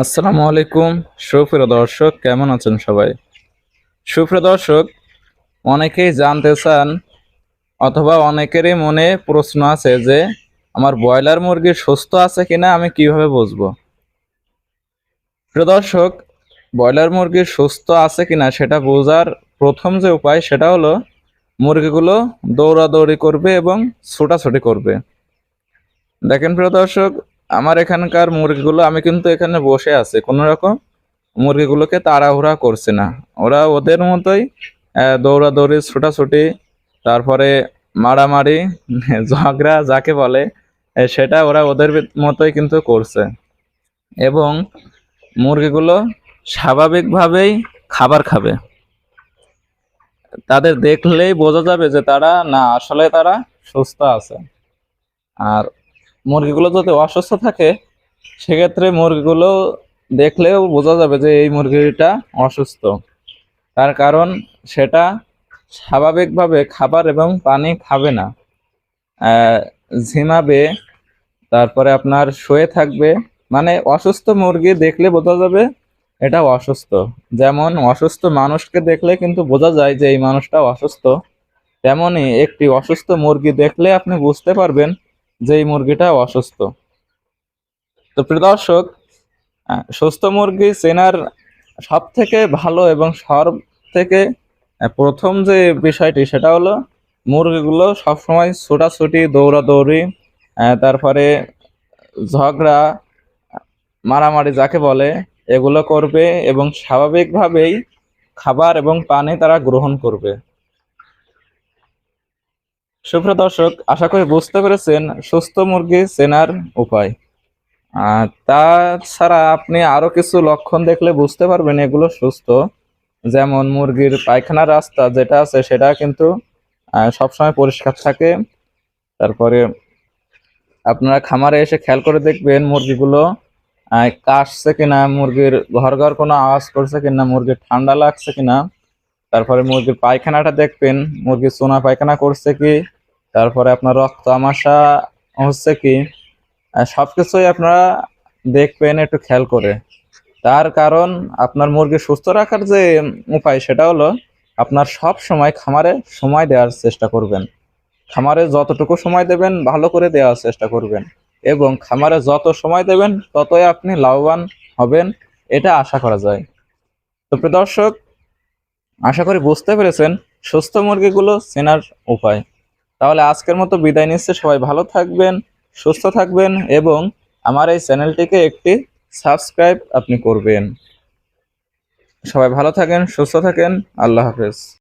আসসালামু আলাইকুম। সুপ্রিয় দর্শক, কেমন আছেন সবাই? সুপ্রিয় দর্শক, অনেকেই জানতে চান অথবা অনেকেরই মনে প্রশ্ন আছে যে, আমার ব্রয়লার মুরগি সুস্থ আছে কিনা আমি কীভাবে বুঝব? প্রিয় দর্শক, ব্রয়লার মুরগি সুস্থ আছে কিনা সেটা বোঝার প্রথম যে উপায় সেটা হলো, মুরগিগুলো দৌড়াদৌড়ি করবে এবং ছোটাছুটি করবে। দেখেন প্রিয় দর্শক আমার এখানকার মুরগিগুলো, আমি কিন্তু এখানে বসে আছি। কোনো রকম মুরগিগুলোকে তাড়াহুড়া করছে না। ওরা ওদের মতোই দৌড়াদৌড়ি, ছোটাছুটি, তারপরে মারামারি, ঝগড়া যাকে বলে সেটা ওরা ওদের মতোই কিন্তু করছে। এবং মুরগিগুলো স্বাভাবিকভাবেই খাবার খাবে। তাদের দেখলেই বোঝা যাবে যে তারা না, আসলে তারা সুস্থ আছে। আর মুরগিগুলো যদি অসুস্থ থাকে, সেক্ষেত্রে মুরগিগুলো দেখলেও বোঝা যাবে যে এই মুরগিটা অসুস্থ। তার কারণ সেটা স্বাভাবিকভাবে খাবার এবং পানি খাবে না। ঝিমাবে, তারপরে আপনার শুয়ে থাকবে। মানে অসুস্থ মুরগি দেখলে বোঝা যাবে এটা অসুস্থ। যেমন অসুস্থ মানুষকে দেখলে কিন্তু বোঝা যায় যে এই মানুষটা অসুস্থ। তেমনই একটি অসুস্থ মুরগি দেখলে আপনি বুঝতে পারবেন যে মুরগিটা অসুস্থ। তো দর্শক সুস্থ মুরগি চেনার সব থেকে ভালো এবং সব থেকে প্রথম যে বিষয়টি সেটা হলো মুরগিগুলো সবসময় ছোটাছুটি, দৌড়াদৌড়ি তারপরে ঝগড়া, মারামারি যাকে বলে, এগুলো করবে এবং স্বাভাবিকভাবেই খাবার এবং পানি তারা গ্রহণ করবে। সুপ্রিয় দর্শক, আশা করি বুঝতে পেরেছেন সুস্থ মুরগি চেনার উপায়। তাছাড়া আপনি আরও কিছু লক্ষণ দেখলে বুঝতে পারবেন এগুলো সুস্থ। যেমন মুরগির পায়খানার রাস্তা যেটা আছে সেটা কিন্তু সবসময় পরিষ্কার থাকে। তারপরে আপনারা খামারে এসে খেয়াল করে দেখবেন মুরগিগুলো কাশছে কিনা, মুরগির ঘর ঘর কোনো আওয়াজ করছে কিনা, মুরগির ঠান্ডা লাগছে কিনা। তারপরে মুরগির পায়খানাটা দেখবেন, মুরগির সোনা পায়খানা করছে কি তারপরে আপনার রক্ত আমাশা হচ্ছে কি আহ, সবকিছুই আপনারা দেখবেন একটু খেয়াল করে। তার কারণ আপনার মুরগি সুস্থ রাখার যে উপায় সেটা হলো আপনার সব সময় খামারে সময় দেওয়ার চেষ্টা করবেন। খামারে যতটুকু সময় দেবেন ভালো করে দেওয়ার চেষ্টা করবেন এবং খামারে যত সময় দেবেন ততই আপনি লাভবান হবেন এটা আশা করা যায়। তো দর্শক আশা করি বুঝতে পেরেছেন সুস্থ মুরগিগুলো চেনার উপায়। তাহলে আজকের মতো বিদায় নিচ্ছে। সবাই ভালো থাকবেন, সুস্থ থাকবেন এবং আমার এই চ্যানেলটিকে একটি সাবস্ক্রাইব আপনি করবেন। সবাই ভালো থাকেন, সুস্থ থাকেন। আল্লাহ হাফেজ।